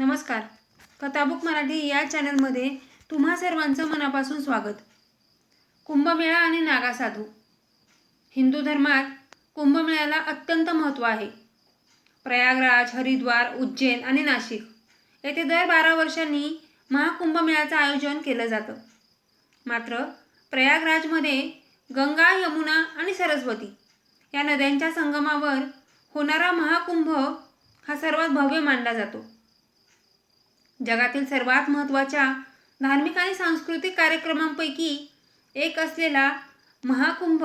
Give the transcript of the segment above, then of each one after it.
नमस्कार. कथाबुक मराठी या चॅनलमध्ये तुम्हा सर्वांचं मनापासून स्वागत. कुंभमेळा आणि नागा साधू. हिंदू धर्मात कुंभमेळ्याला अत्यंत महत्त्व आहे. प्रयागराज हरिद्वार उज्जैन आणि नाशिक येथे दर बारा वर्षांनी महाकुंभमेळ्याचं आयोजन केलं जातं. मात्र प्रयागराजमध्ये गंगा यमुना आणि सरस्वती या नद्यांच्या संगमावर होणारा महाकुंभ हा सर्वात भव्य मानला जातो. जगातील सर्वात महत्त्वाच्या धार्मिक आणि सांस्कृतिक कार्यक्रमांपैकी एक असलेला महाकुंभ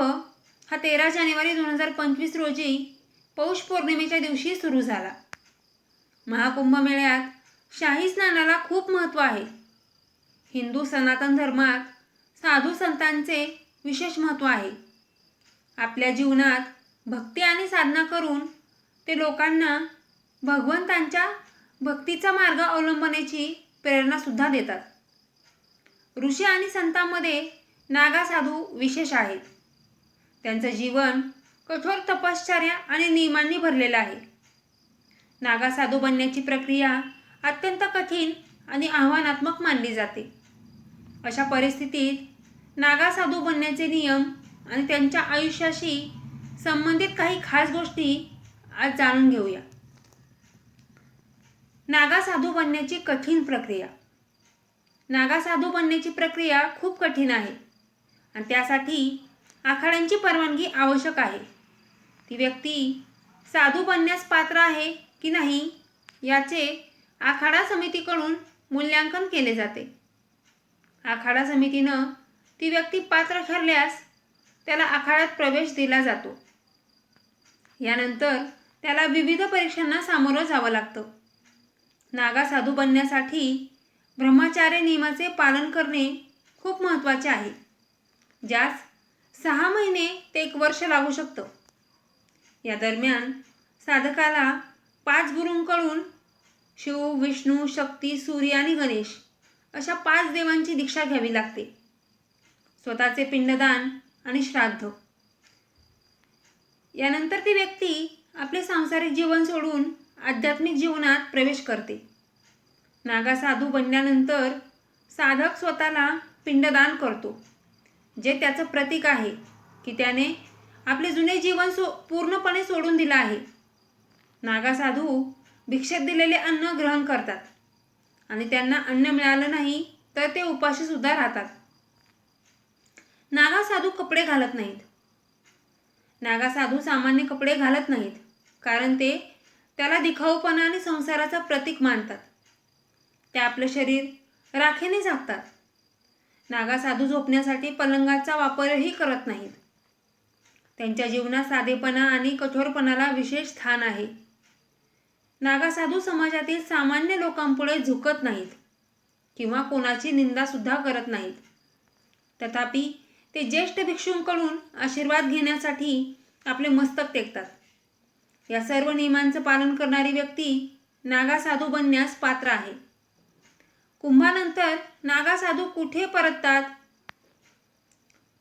हा तेरा जानेवारी दोन हजार पंचवीस रोजी पौष पौर्णिमेच्या दिवशी सुरू झाला. महाकुंभ मेळ्यात शाही स्नानाला खूप महत्त्व आहे. हिंदू सनातन धर्मात साधू संतांचे विशेष महत्त्व आहे. आपल्या जीवनात भक्ती आणि साधना करून ते लोकांना भगवंतांच्या भक्तीचा मार्ग अवलंबण्याची प्रेरणासुद्धा देतात. ऋषी आणि संतांमध्ये नागा साधू विशेष आहेत. त्यांचं जीवन कठोर तपश्चर्या आणि नियमांनी भरलेलं आहे. नागा साधू बनण्याची प्रक्रिया अत्यंत कठीण आणि आव्हानात्मक मानली जाते. अशा परिस्थितीत नागा साधू बनण्याचे नियम आणि त्यांच्या आयुष्याशी संबंधित काही खास गोष्टी आज जाणून घेऊया. नागा साधू बनण्याची कठीण प्रक्रिया. नागा साधू बनण्याची प्रक्रिया खूप कठीण आहे आणि त्यासाठी आखाड्यांची परवानगी आवश्यक आहे. ती व्यक्ती साधू बनण्यास पात्र आहे की नाही याचे आखाडा समितीकडून मूल्यांकन केले जाते. आखाडा समितीनं ती व्यक्ती पात्र ठरल्यास त्याला आखाड्यात प्रवेश दिला जातो. यानंतर त्याला विविध परीक्षांना सामोरं जावं लागतं. नागा साधू बनण्यासाठी ब्रह्मचार्य नियमाचे पालन करणे खूप महत्त्वाचे आहे. ज्यास सहा महिने ते एक वर्ष लागू शकतं. या दरम्यान साधकाला पाच गुरूंकडून शिव विष्णू शक्ती सूर्य आणि गणेश अशा पाच देवांची दीक्षा घ्यावी लागते. स्वतःचे पिंडदान आणि श्राद्ध. यानंतर ती व्यक्ती आपले सांसारिक जीवन सोडून आध्यात्मिक जीवनात प्रवेश करते. नागा साधू बनल्यानंतर साधक स्वतःला पिंडदान करतो जे त्याचं प्रतीक आहे की त्याने आपले जुने जीवन सो पूर्णपणे सोडून दिलं आहे. नागा साधू भिक्षेत दिलेले अन्न ग्रहण करतात आणि त्यांना अन्न मिळालं नाही तर ते उपाशीसुद्धा राहतात. नागा साधू कपडे घालत नाहीत. नागा साधू सामान्य कपडे घालत नाहीत कारण ते त्याला दिखाऊपणा आणि संसाराचा प्रतीक मानतात. ते आपलं शरीर राखेने झाकतात. नागा साधू झोपण्यासाठी पलंगाचा वापरही करत नाहीत. त्यांच्या जीवनात साधेपणा आणि कठोरपणाला विशेष स्थान आहे. नागा साधू समाजातील सामान्य लोकांपुढे झुकत नाहीत किंवा कोणाची निंदासुद्धा करत नाहीत. तथापि ते ज्येष्ठ भिक्षूंकडून आशीर्वाद घेण्यासाठी आपले मस्तक टेकतात. या सर्व नियमांचं पालन करणारी व्यक्ती नागा साधू बनण्यास पात्र आहे. कुंभानंतर नागा साधू कुठे परततात?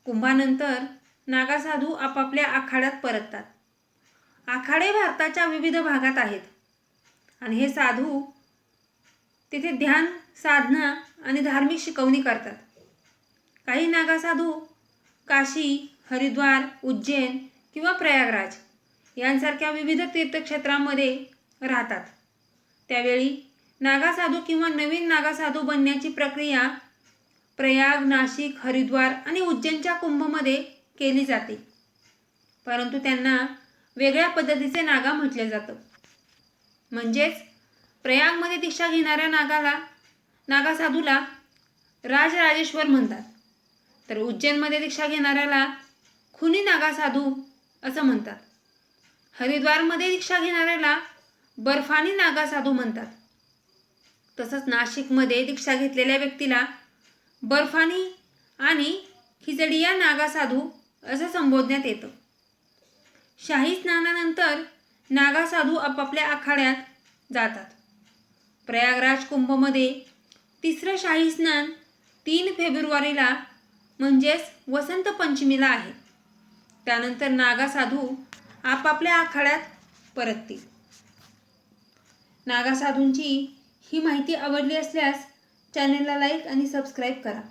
कुंभानंतर नागा साधू आपापल्या आखाड्यात परततात. आखाडे भारताच्या विविध भागात आहेत. आणि हे साधू तिथे ध्यान साधना आणि धार्मिक शिकवणी करतात. काही नागा साधू काशी हरिद्वार उज्जैन किंवा प्रयागराज यांसारख्या विविध तीर्थक्षेत्रांमध्ये राहतात. त्यावेळी नागासाधू किंवा नवीन नागासाधू बनण्याची प्रक्रिया प्रयाग नाशिक हरिद्वार आणि उज्जैनच्या कुंभमध्ये केली जाते. परंतु त्यांना वेगळ्या पद्धतीचे नागा म्हटले जातं. म्हणजेच प्रयागमध्ये दीक्षा घेणाऱ्या नागाला नागासाधूला राजराजेश्वर म्हणतात. तर उज्जैनमध्ये दीक्षा घेणाऱ्याला खुनी नागासाधू असं म्हणतात. हरिद्वारमध्ये दीक्षा घेणाऱ्याला बर्फानी नागा साधू म्हणतात. तसंच नाशिकमध्ये दीक्षा घेतलेल्या व्यक्तीला बर्फानी आणि खिचडिया नागासाधू असं संबोधण्यात येतं. शाही स्नानानंतर नागा साधू आपापल्या आखाड्यात जातात. प्रयागराज कुंभमध्ये तिसरं शाही स्नान तीन फेब्रुवारीला म्हणजेच वसंत पंचमीला आहे. त्यानंतर नागा साधू आपापल्या आखाड्यात परततील. नागा साधूंची ही माहिती आवडली असल्यास चॅनेलला लाईक आणि सबस्क्राईब करा.